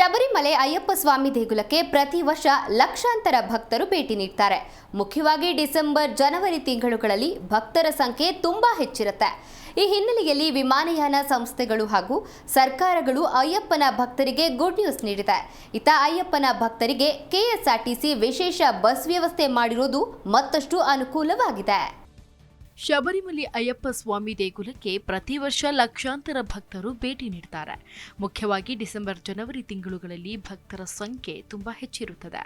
ಶಬರಿಮಲೆ ಅಯ್ಯಪ್ಪ ಸ್ವಾಮಿ ದೇಗುಲಕ್ಕೆ ಪ್ರತಿ ವರ್ಷ ಲಕ್ಷಾಂತರ ಭಕ್ತರು ಭೇಟಿ ನೀಡ್ತಾರೆ. ಮುಖ್ಯವಾಗಿ ಡಿಸೆಂಬರ್, ಜನವರಿ ತಿಂಗಳುಗಳಲ್ಲಿ ಭಕ್ತರ ಸಂಖ್ಯೆ ತುಂಬಾ ಹೆಚ್ಚಿರುತ್ತೆ. ಈ ಹಿನ್ನೆಲೆಯಲ್ಲಿ ವಿಮಾನಯಾನ ಸಂಸ್ಥೆಗಳು ಹಾಗೂ ಸರ್ಕಾರಗಳು ಅಯ್ಯಪ್ಪನ ಭಕ್ತರಿಗೆ ಗುಡ್ ನ್ಯೂಸ್ ನೀಡಿದೆ. ಇತ ಅಯ್ಯಪ್ಪನ ಭಕ್ತರಿಗೆ ಕೆಎಸ್ಆರ್ಟಿಸಿ ವಿಶೇಷ ಬಸ್ ವ್ಯವಸ್ಥೆ ಮಾಡಿರುವುದು ಮತ್ತಷ್ಟು ಅನುಕೂಲವಾಗಿದೆ. ಶಬರಿಮಲೆ ಅಯ್ಯಪ್ಪ ಸ್ವಾಮಿ ದೇಗುಲಕ್ಕೆ ಪ್ರತಿ ವರ್ಷ ಲಕ್ಷಾಂತರ ಭಕ್ತರು ಭೇಟಿ ನೀಡುತ್ತಾರೆ ಮುಖ್ಯವಾಗಿ ಡಿಸೆಂಬರ್ ಜನವರಿ ತಿಂಗಳುಗಳಲ್ಲಿ ಭಕ್ತರ ಸಂಖ್ಯೆ ತುಂಬಾ ಹೆಚ್ಚಿರುತ್ತದೆ.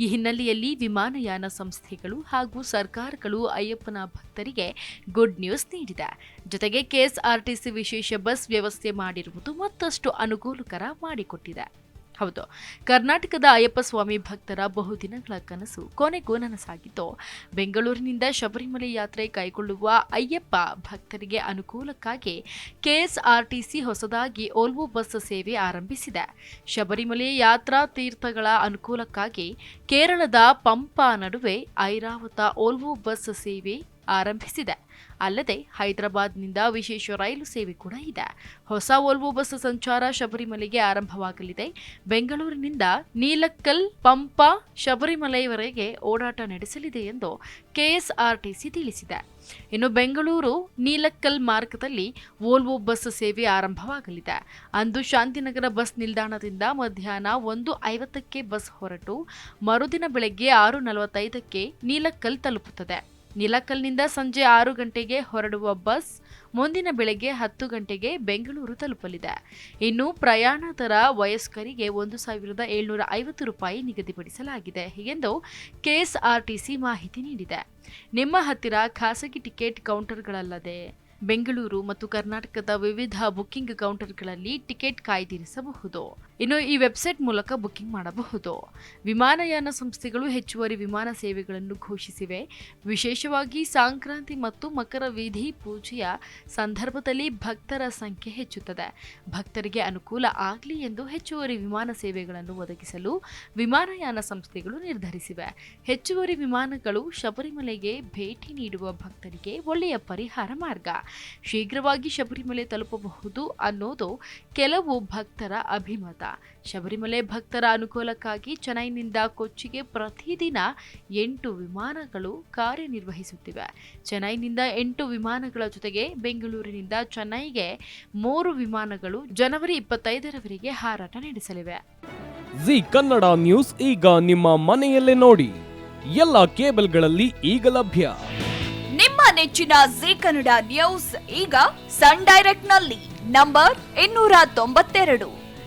ಈ ಹಿನ್ನೆಲೆಯಲ್ಲಿ ವಿಮಾನಯಾನ ಸಂಸ್ಥೆಗಳು ಹಾಗೂ ಸರ್ಕಾರಗಳು ಅಯ್ಯಪ್ಪನ ಭಕ್ತರಿಗೆ ಗುಡ್ ನ್ಯೂಸ್ ನೀಡಿದೆ. ಜೊತೆಗೆ ಕೆಎಸ್ಆರ್ಟಿಸಿ ವಿಶೇಷ ಬಸ್ ವ್ಯವಸ್ಥೆ ಮಾಡಿರುವುದು ಮತ್ತಷ್ಟು ಅನುಕೂಲಕರ ಮಾಡಿಕೊಟ್ಟಿದೆ. ಹೌದು. ಕರ್ನಾಟಕದ ಅಯ್ಯಪ್ಪ ಸ್ವಾಮಿ ಭಕ್ತರ ಬಹುದಿನಗಳ ಕನಸು ಕೊನೆಗೂ ನನಸಾಗಿತ್ತು. ಬೆಂಗಳೂರಿನಿಂದ ಶಬರಿಮಲೆ ಯಾತ್ರೆ ಕೈಗೊಳ್ಳುವ ಅಯ್ಯಪ್ಪ ಭಕ್ತರಿಗೆ ಅನುಕೂಲಕ್ಕಾಗಿ ಕೆಎಸ್ಆರ್ಟಿಸಿ ಹೊಸದಾಗಿ ಓಲ್ವೋ ಬಸ್ ಸೇವೆ ಆರಂಭಿಸಿದೆ. ಶಬರಿಮಲೆ ಯಾತ್ರಾ ತೀರ್ಥಗಳ ಅನುಕೂಲಕ್ಕಾಗಿ ಕೇರಳದ ಪಂಪಾ ನಡುವೆ ಐರಾವತ ಓಲ್ವೋ ಬಸ್ ಸೇವೆ ಆರಂಭಿಸಿದೆ. ಅಲ್ಲದೆ ಹೈದರಾಬಾದ್ನಿಂದ ವಿಶೇಷ ರೈಲು ಸೇವೆ ಕೂಡ ಇದೆ. ಹೊಸ ವೋಲ್ವೋ ಬಸ್ ಸಂಚಾರ ಶಬರಿಮಲೆಗೆ ಆರಂಭವಾಗಲಿದೆ. ಬೆಂಗಳೂರಿನಿಂದ ನೀಲಕ್ಕಲ್ ಪಂಪ ಶಬರಿಮಲೆಯವರೆಗೆ ಓಡಾಟ ನಡೆಸಲಿದೆ ಎಂದು ಕೆಎಸ್ಆರ್ಟಿಸಿ ತಿಳಿಸಿದೆ. ಇನ್ನು ಬೆಂಗಳೂರು ನೀಲಕ್ಕಲ್ ಮಾರ್ಗದಲ್ಲಿ ವೋಲ್ವೋ ಬಸ್ ಸೇವೆ ಆರಂಭವಾಗಲಿದೆ. ಅಂದು ಶಾಂತಿನಗರ ಬಸ್ ನಿಲ್ದಾಣದಿಂದ ಮಧ್ಯಾಹ್ನ ಒಂದು ಐವತ್ತಕ್ಕೆ ಬಸ್ ಹೊರಟು. ಮರುದಿನ ಬೆಳಗ್ಗೆ ಆರು ನಲವತ್ತೈದಕ್ಕೆ ನೀಲಕ್ಕಲ್ ತಲುಪುತ್ತದೆ. ನಿಲಕಲ್ನಿಂದ ಸಂಜೆ ಆರು ಗಂಟೆಗೆ ಹೊರಡುವ ಬಸ್ ಮುಂದಿನ ಬೆಳಗ್ಗೆ ಹತ್ತು ಗಂಟೆಗೆ ಬೆಂಗಳೂರು ತಲುಪಲಿದೆ. ಇನ್ನು ಪ್ರಯಾಣ ದರ ವಯಸ್ಕರಿಗೆ ಒಂದು ಸಾವಿರದ ಏಳ್ನೂರ ಐವತ್ತು ರೂಪಾಯಿ ನಿಗದಿಪಡಿಸಲಾಗಿದೆ ಎಂದು ಕೆಎಸ್ಆರ್ಟಿಸಿ ಮಾಹಿತಿ ನೀಡಿದೆ. ನಿಮ್ಮ ಹತ್ತಿರ ಖಾಸಗಿ ಟಿಕೆಟ್ ಕೌಂಟರ್ಗಳಲ್ಲದೆ ಬೆಂಗಳೂರು ಮತ್ತು ಕರ್ನಾಟಕದ ವಿವಿಧ ಬುಕ್ಕಿಂಗ್ ಕೌಂಟರ್ಗಳಲ್ಲಿ ಟಿಕೆಟ್ ಕಾಯ್ದಿರಿಸಬಹುದು. ಇನ್ನು ಈ ವೆಬ್ಸೈಟ್ ಮೂಲಕ ಬುಕ್ಕಿಂಗ್ ಮಾಡಬಹುದು. ವಿಮಾನಯಾನ ಸಂಸ್ಥೆಗಳು ಹೆಚ್ಚುವರಿ ವಿಮಾನ ಸೇವೆಗಳನ್ನು ಘೋಷಿಸಿವೆ. ವಿಶೇಷವಾಗಿ ಸಂಕ್ರಾಂತಿ ಮತ್ತು ಮಕರ ವಿಧಿ ಪೂಜೆಯ ಸಂದರ್ಭದಲ್ಲಿ ಭಕ್ತರ ಸಂಖ್ಯೆ ಹೆಚ್ಚುತ್ತದೆ. ಭಕ್ತರಿಗೆ ಅನುಕೂಲ ಆಗಲಿ ಎಂದು ಹೆಚ್ಚುವರಿ ವಿಮಾನ ಸೇವೆಗಳನ್ನು ಒದಗಿಸಲು ವಿಮಾನಯಾನ ಸಂಸ್ಥೆಗಳು ನಿರ್ಧರಿಸಿವೆ. ಹೆಚ್ಚುವರಿ ವಿಮಾನಗಳು ಶಬರಿಮಲೆಗೆ ಭೇಟಿ ನೀಡುವ ಭಕ್ತರಿಗೆ ಒಳ್ಳೆಯ ಪರಿಹಾರ ಮಾರ್ಗ. ಶೀಘ್ರವಾಗಿ ಶಬರಿಮಲೆ ತಲುಪಬಹುದು ಅನ್ನೋದು ಕೆಲವು ಭಕ್ತರ ಅಭಿಮತ. ಶಬರಿಮಲೆ ಭಕ್ತರ ಅನುಕೂಲಕ್ಕಾಗಿ ಚೆನ್ನೈನಿಂದ ಕೊಚ್ಚಿಗೆ ಪ್ರತಿದಿನ ಎಂಟು ವಿಮಾನಗಳು ಕಾರ್ಯನಿರ್ವಹಿಸುತ್ತಿವೆ. ಚೆನ್ನೈನಿಂದ ಎಂಟು ವಿಮಾನಗಳ ಜೊತೆಗೆ ಬೆಂಗಳೂರಿನಿಂದ ಚೆನ್ನೈಗೆ ಮೂರು ವಿಮಾನಗಳು ಜನವರಿ ಇಪ್ಪತ್ತೈದರವರೆಗೆ ಹಾರಾಟ ನಡೆಸಲಿವೆ. ಜಿ ಕನ್ನಡ ನ್ಯೂಸ್ ಈಗ ನಿಮ್ಮ ಮನೆಯಲ್ಲೇ ನೋಡಿ. ಎಲ್ಲ ಕೇಬಲ್ಗಳಲ್ಲಿ ಈಗ ಲಭ್ಯ. ನಿಮ್ಮ ನೆಚ್ಚಿನ ಜಿ ಕನ್ನಡ ನ್ಯೂಸ್ ಈಗ ಸನ್ ಡೈರೆಕ್ಟ್ನಲ್ಲಿ ನಂಬರ್ ಇನ್ನೂರ ತೊಂಬತ್ತೆರಡು.